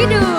ที่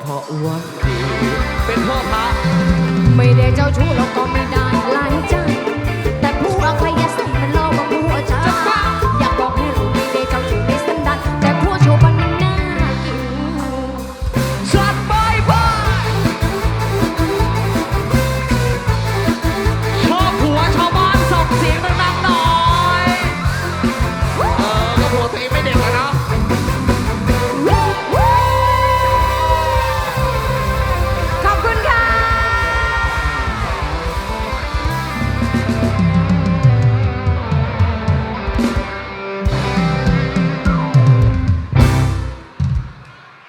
เพราะว่ากูเป็นพ่อพระไม่ได้เจ้าชู้เราก็มี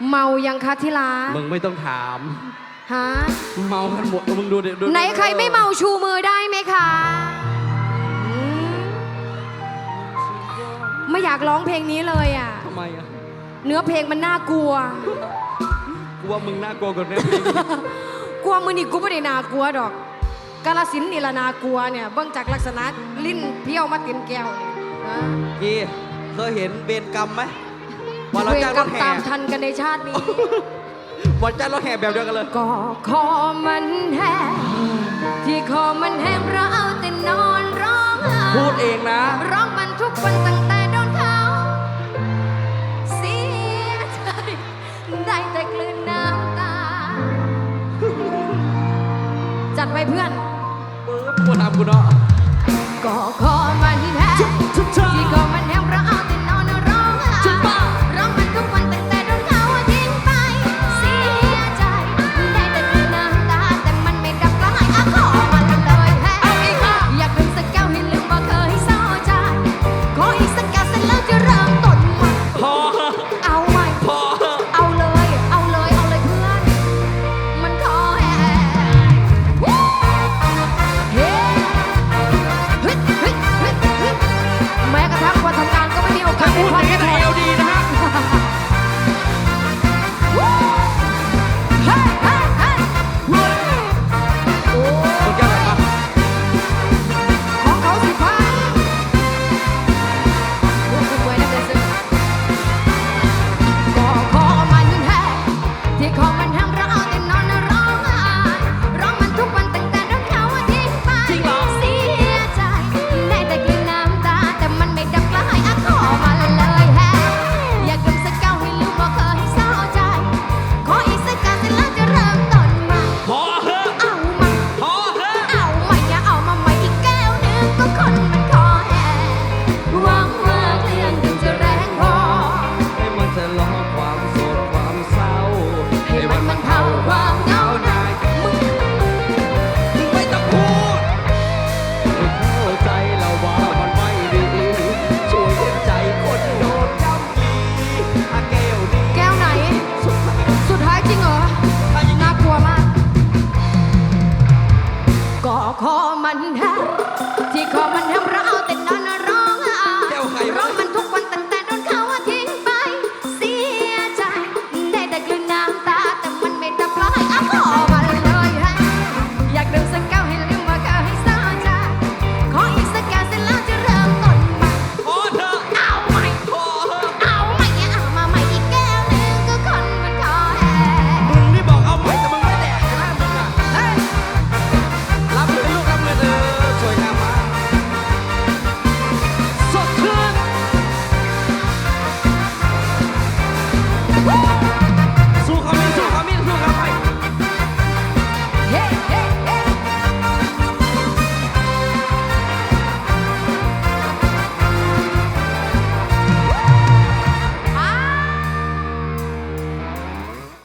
เมายังคะที่รักมึงไม่ต้องถาม ฮะเมากันหมดมึงดูเด็ดูไหนใครไม่เมาชูมือได้ไหมคะไม่อยากร้องเพลงนี้เลยอะ ทำไมอะเนื้อเพลงมันน่ากลัวกลัวมึงน่ากลัวกว่านี้ กลัวมือนี่กูไม่ได้น่ากลัวดอกกาลสินนี่ละน่ากลัวเนี่ยเบิ่งจากลักษณะลิ้นเพี้ยวมาตินแก้วนยนะ พี่เคยเห็นเวรกรรมไหม วันเจ้างรรรถแห่ตามทันกันในชาตินี้ วันจ้างรถแห่แบบเดียวกันเลย ก็คอมันแห้งที่คอมันแห้งเราเอาแต่นอนร้องไห้พูดเองนะ ร้องมันทุกวันตั้ง